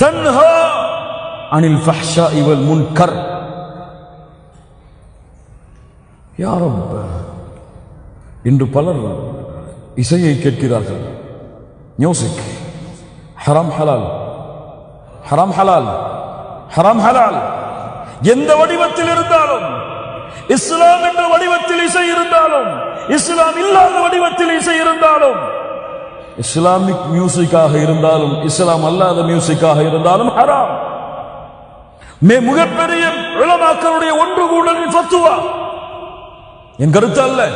தன்ஹா அனில் ஃபஹ்ஷா இவல் முன்கர் யாரும் இன்று பலர் இசையை கேட்கிறார்கள். மியூசிக் ஹராம் ஹலால். ஹராம் ஹலால். ஹராம் ஹலால். எந்த வடிவத்தில் இருந்தாலும் இஸ்லாம் என்ற வடிவத்தில் இசை இருந்தாலும் இஸ்லாம் இல்லாத வடிவத்தில் இசை இருந்தாலும் இஸ்லாமிக் மியூசிக்காக இருந்தாலும் இஸ்லாம் அல்லாத மியூசிக்காக இருந்தாலும் ஹராம். மே மிகப்பெரிய உலமாக்களுடைய ஒன்று கூடலின் சத்துவா என் கருத்து அல்ல.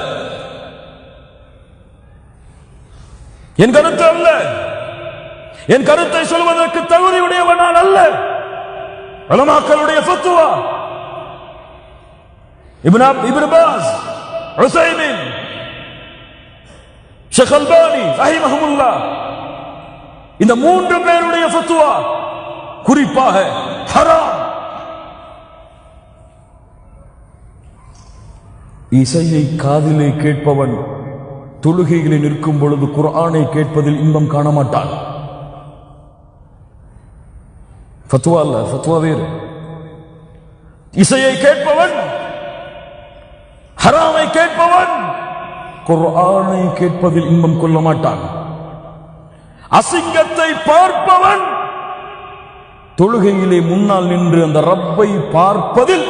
என் கருத்து அல்ல. என் கருத்தை சொல்வதற்கு தகுதியுடையவன் நான் அல்ல. உலமாக்களுடைய சத்துவா இப்னு அப்- ஹுசைனின் பாஸ் உசைமின் இந்த மூன்று பேருடைய ஃபத்துவா? குறிப்பாக ஹராம். இசையை காதிலே கேட்பவன் தொழுகைகளை நிற்கும் பொழுது குரானை கேட்பதில் இன்பம் காண மாட்டான் ஃபத்துவா அல்ல ஃபத்துவா வேறு. இசையை கேட்பவன் ஹராமை கேட்பவன் குர்ஆனை கேட்பதில் இன்பம் கொள்ள மாட்டான். அசிங்கத்தை பார்ப்பவன் தொழுகையிலே முன்னால் நின்று அந்த ரப்பை பார்ப்பதில்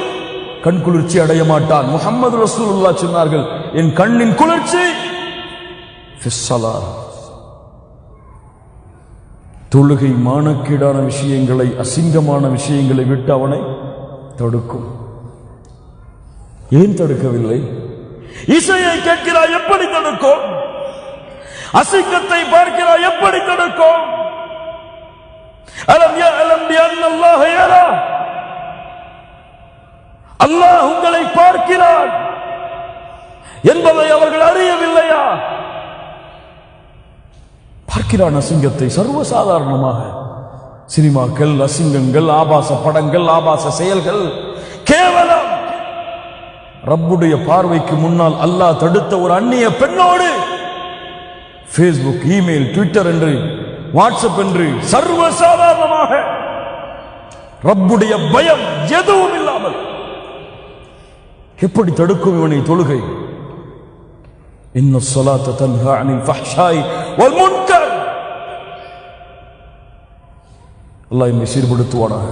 கண் குளிர்ச்சி அடைய மாட்டான். முகமது ரசூலுல்லாஹ் சொன்னார்கள் என் கண்ணின் குளிர்ச்சி தொழுகை மானக்கீடான விஷயங்களை அசிங்கமான விஷயங்களை விட்டு அவனை தடுக்கும். ஏன் தடுக்கவில்லை? இசையை கேட்கிறாய் எப்படி தடுக்கும்? அசிங்கத்தை பார்க்கிறாய் எப்படி தடுக்கும்? அலம் அல்லாஹ் அல்லாஹ் உங்களை பார்க்கிறான். என்பதை அவர்கள் அறியவில்லையா? பார்க்கிறான் அசிங்கத்தை சர்வசாதாரணமாக. சினிமாக்கள் அசிங்கங்கள் ஆபாச படங்கள் ஆபாச செயல்கள் கேவலம் ரப்புடைய பார்வைக்கு முன்னால் அல்லாஹ் தடுத்த ஒரு அந்நிய பெண்ணோடு ஃபேஸ்புக் இமெயில் ட்விட்டர் என்று வாட்ஸ்அப் என்று சர்வசாதாரணமாக ரப்புடைய பயம் எதுவும் இல்லாமல் எப்படி தடுக்கும் இவனை தொழுகை? இன்னும் சொலாத்த தன்ஹா அனில் ஃபஹ்ஷாய் வல் முன்கர். அல்லாஹ் என்னை சீர்படுத்துவானாக.